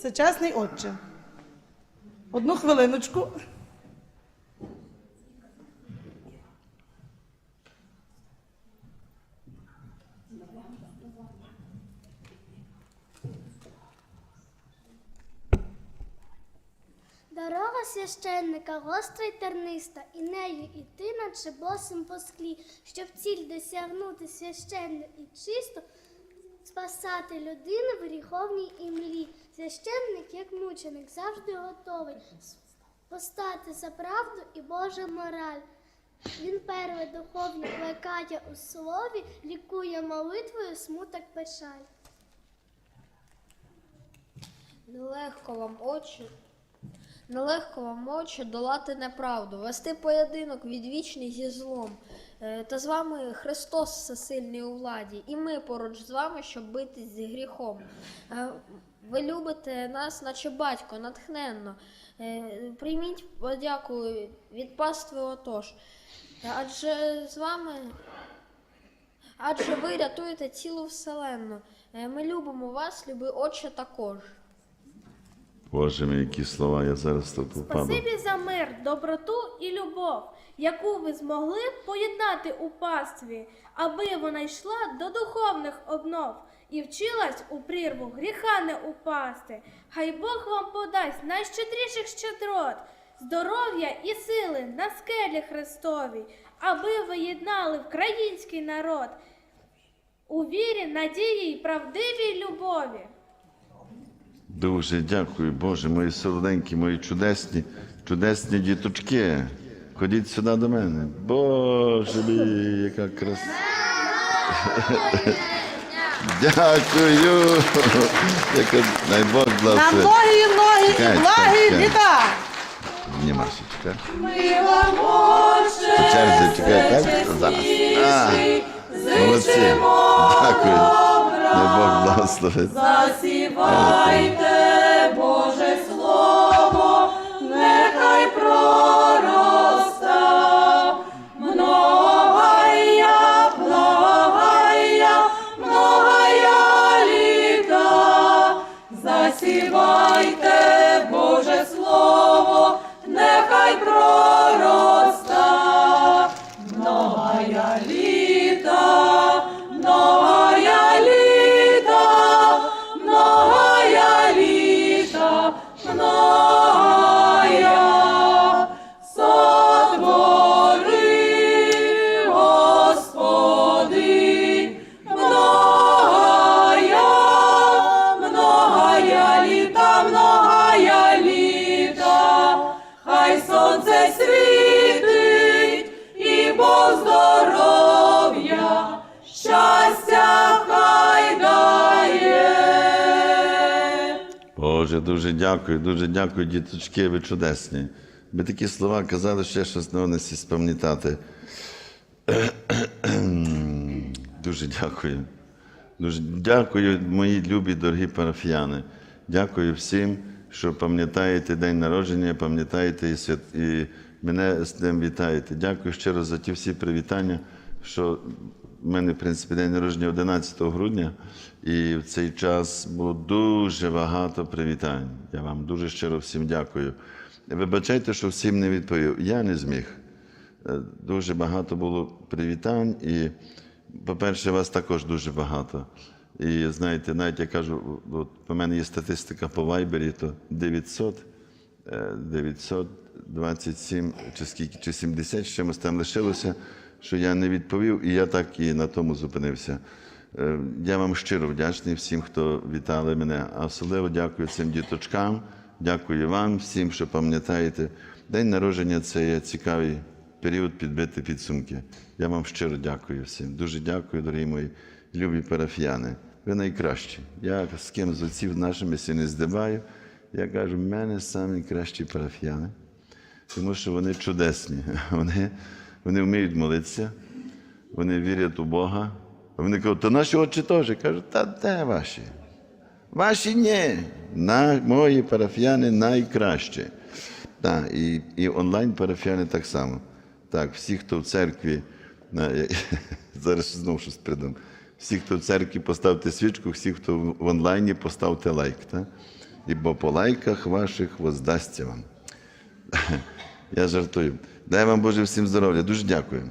всечесний Отче. Одну хвилиночку. Дорога священника гостра й терниста, і нею іти, наче босим по склі, щоб ціль досягнути священну і чисто, спасати людину в гріховній імлі. Священник, як мученик, завжди готовий постати за правду і Божа мораль. Він перший духовно плекає у слові, лікує молитвою смуток печаль. Нелегко вам очі. Нелегко вам очі долати неправду, вести поєдинок відвічний зі злом. Е, Та з вами Христос всесильний у владі, і ми поруч з вами, щоб битись з гріхом. Е, Ви любите нас, наче батько, натхненно. Е, Прийміть подяку від пастви отож. Адже з вами Адже ви рятуєте цілу вселенну. Ми любимо вас, люби Отче також. Боже мій, які слова, я зараз тут упаду. Спасибі за мир, доброту і любов, яку ви змогли поєднати у пастві, аби вона йшла до духовних обнов і вчилась у прірву гріха не упасти. Хай Бог вам подасть найщедріших щедрот, здоров'я і сили на скелі Христовій, аби ви єднали український народ у вірі, надії й правдивій любові. Дуже дякую, Боже, мої солоденькі, мої чудесні, чудесні діточки. Ходіть сюди до мене. Боже мій, яка краса. Дякую. Яка дай Бог На благословить. ноги і Чекай, благі чекай. літа. Ні, Машечка. По черзі чекай, так? Зараз. А, молодці. Дякую. Дай Бог благословить. Засівайте хай сонце світить і Бог здоров'я, щастя хай дає. Боже, дуже дякую, дуже дякую, діточки, ви чудесні. Ви такі слова казали, ще щось на всі спам'ятати. Дуже дякую. Дуже дякую, мої любі, дорогі парафіяни. Дякую всім, що пам'ятаєте день народження, пам'ятаєте і, свят... і мене з ним вітаєте. Дякую щиро за ті всі привітання, що в мене, в принципі, день народження 11 грудня, і в цей час було дуже багато привітань. Я вам дуже щиро всім дякую. Вибачайте, що всім не відповів. Я не зміг. Е, Дуже багато було привітань, і, по-перше, вас також дуже багато. І знаєте, навіть я кажу, от по мене є статистика по Вайбері, то 900, е, 927 чи скільки, чи 70 з чимось там лишилося, що я не відповів, і я так і на тому зупинився. Е, Я вам щиро вдячний всім, хто вітали мене. А особливо дякую цим діточкам, дякую вам всім, що пам'ятаєте. День народження це є цікавий період підбити підсумки. Я вам щиро дякую всім. Дуже дякую, дорогі мої любі парафіяни. Ви найкращі. Я з ким з отців нашими сі не здибаю. Я кажу, в мене самі кращі парафіяни, тому що вони чудесні. Вони, вони вміють молитися, вони вірять у Бога. А Вони кажуть, то наші очі теж. Я кажу, та де ваші? Ваші ні. На, мої парафіяни найкращі. Так, і, і онлайн парафіяни так само. Так, всі, хто в церкві, зараз знову щось придам. Всі, хто в церкві, поставте свічку, всі, хто в онлайні, поставте лайк. І ібо по лайках ваших воздасться вам. Я жартую. Дай вам Боже всім здоров'я. Дуже дякую.